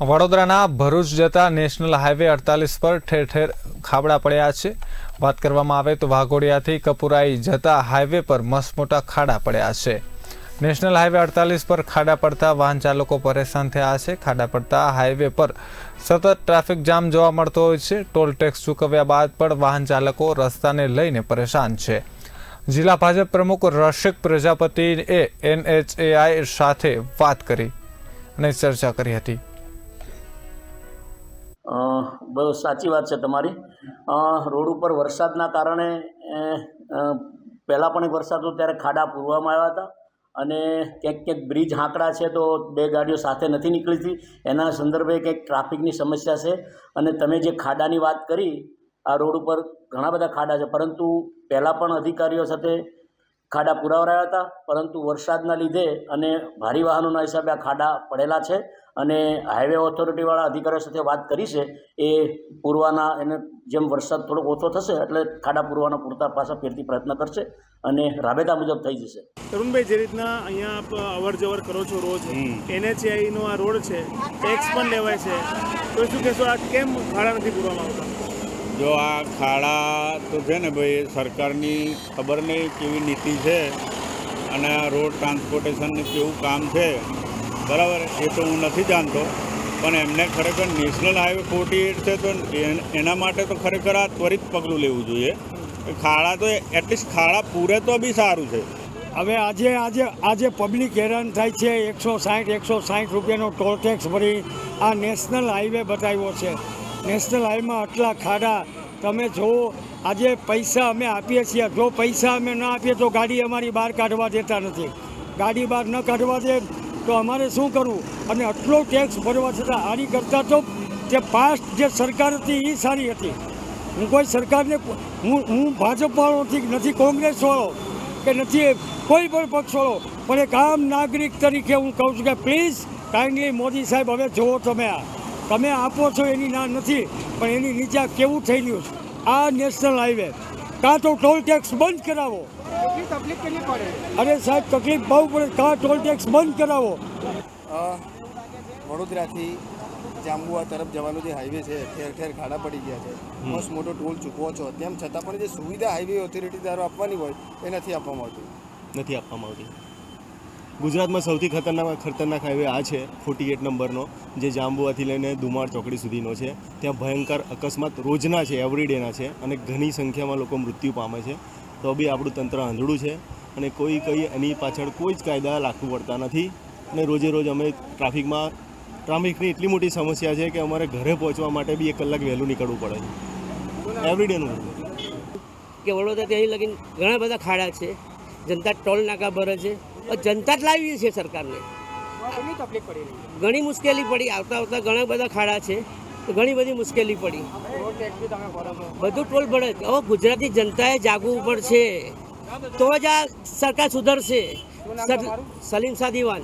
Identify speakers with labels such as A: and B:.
A: વડોદરાના ભરૂચ જતા national highway અડતાલીસ પર ઠેર ઠેર ખાબડા પડ્યા છે. વાત કરવામાં આવે તો વાઘોડિયાથી કપુરાઈ જતા હાઈવે પર મસમોટા ખાડા પડ્યા છે. નેશનલ હાઈવે અડતાલીસ પર ખાડા પડતા વાહન ચાલકો પરેશાન થયા છે. ખાડા પડતા હાઈવે પર સતત ટ્રાફિક જામ જોવા મળતો હોય છે. ટોલ ટેક્સ ચૂકવ્યા બાદ પણ વાહન ચાલકો રસ્તાને લઈને પરેશાન છે. જિલ્લા ભાજપ પ્રમુખ રસિક પ્રજાપતિએ એનએચએઆઈ સાથે વાત કરી અને ચર્ચા કરી હતી.
B: બહુ સાચી વાત છે તમારી. રોડ ઉપર વરસાદના કારણે પહેલાં પણ એક વરસાદ હતો ત્યારે ખાડા પૂરવામાં આવ્યા હતા અને ક્યાંક ક્યાંક બ્રિજ હાંકડા છે તો બે ગાડીઓ સાથે નથી નીકળતી એના સંદર્ભે કંઈક ટ્રાફિકની સમસ્યા છે અને તમે જે ખાડાની વાત કરી, આ રોડ ઉપર ઘણા બધા ખાડા છે. પરંતુ પહેલાં પણ અધિકારીઓ સાથે ખાડા પુરાવરાયા હતા પરંતુ વરસાદના લીધે અને ભારે વાહનોના હિસાબે આ ખાડા પડેલા છે અને હાઈવે ઓથોરિટીવાળા અધિકારીઓ સાથે વાત કરી છે એ પૂરવાના એને જેમ વરસાદ થોડોક ઓછો થશે એટલે ખાડા પૂરવાના પૂરતા પાછા ફેરતી પ્રયત્ન કરશે અને રાબેતા મુજબ થઈ જશે.
C: તરુણભાઈ જે રીતના અહીંયા આપ અવર જવર કરો છો રોજ એનએચઆઈનો નો આ રોડ છે ટેક્સ પણ લેવાય છે. તો શું કહેશો આ કેમ ખાડા નથી પૂરવામાં આવતા?
D: જો આ ખાડા તો છે ને ભાઈ સરકારની ખબર નહીં કેવી નીતિ છે અને રોડ ટ્રાન્સપોર્ટેશનનું કેવું કામ છે. બરાબર, એ તો હું નથી જાણતો, પણ એમને ખરેખર નેશનલ હાઈવે ફોર્ટી એટ છે તો એન- માટે તો ખરેખર આ ત્વરિત પગલું લેવું જોઈએ. ખાડા તો એટલીસ્ટ ખાડા પૂરે તો બી સારું છે.
E: હવે આજે આજે આજે પબ્લિક હેરાન થાય છે, એકસો સાઠ એકસો સાઠ રૂપિયાનો ટોલ ટેક્સ ભરી આ નેશનલ હાઈવે બતાવ્યો છે. નેશનલ હાઈવેમાં આટલા ખાડા. તમે જુઓ, આજે પૈસા અમે આપીએ છીએ. જો પૈસા અમે ન આપીએ તો ગાડી અમારી બહાર કાઢવા દેતા નથી. ગાડી બહાર ન કાઢવા દે તો અમારે શું કરવું? અને આટલો ટેક્સ ભરવા છતાં આની કરતાં તો જે પાસ્ટ જે સરકાર હતી એ સારી હતી. હું કોઈ સરકારને હું હું ભાજપવાળો નથી નથી કોંગ્રેસવાળો, કે નથી કોઈ પણ પક્ષવાળો. પણ એક આમ નાગરિક તરીકે હું કહું છું કે પ્લીઝ કાઇન્ડલી મોદી સાહેબ, હવે જુઓ તમે આ. તમે આપો છો એની ના નથી પણ એની નીચે કેવું થઈ ગયું છે? આ નેશનલ હાઈવે. કાં તો ટોલ ટેક્સ બંધ કરાવો. અરે સાહેબ તકલીફ બહુ પડે. કાં ટોલ ટેક્સ બંધ કરાવો?
F: વડોદરાથી જાંબુઆ તરફ જવાનો જે હાઈવે છે ઠેર ઠેર ખાડા પડી ગયા છે. મસ્ત મોટો ટોલ ચૂકવો છો. તેમ છતાં પણ જે સુવિધા હાઈવે ઓથોરિટી દ્વારા આપવાની હોય એ નથી આપવામાં આવતી.
G: નથી આપવામાં આવતી. ગુજરાતમાં સૌથી ખતરનાક ખતરનાક હાઈવે આ છે ફોર્ટી એટ નંબરનો, જે જાંબુઆથી લઈને દુમાળ ચોકડી સુધીનો છે. ત્યાં ભયંકર અકસ્માત રોજના છે એવરીડેના છે અને ઘણી સંખ્યામાં લોકો મૃત્યુ પામે છે. તો બી આપણું તંત્ર આંધળું છે અને કોઈ કંઈ એની પાછળ કોઈ જ કાયદા લાગુ પડતા નથી અને રોજે રોજ અમે ટ્રાફિકમાં, ટ્રાફિકની એટલી મોટી સમસ્યા છે કે અમારે ઘરે પહોંચવા માટે બી એક કલાક વહેલું નીકળવું પડે છે. એવરીડેનું
H: કે વડોદરાથી અહીં લગીને ઘણા બધા ખાડા છે, જનતા ટોલ નાકા ભરે છે જનતા જ લાવી છે સરકારને. ઘણી મુશ્કેલી પડી આવતા આવતા ઘણા બધા ખાડા છે તો ઘણી બધી મુશ્કેલી પડી. બધું ટોલ ભરે હવે ગુજરાતી જનતાએ જાગવું પડશે. તો જ આ સરકાર સુધરશે. સલીમ સાદીવાન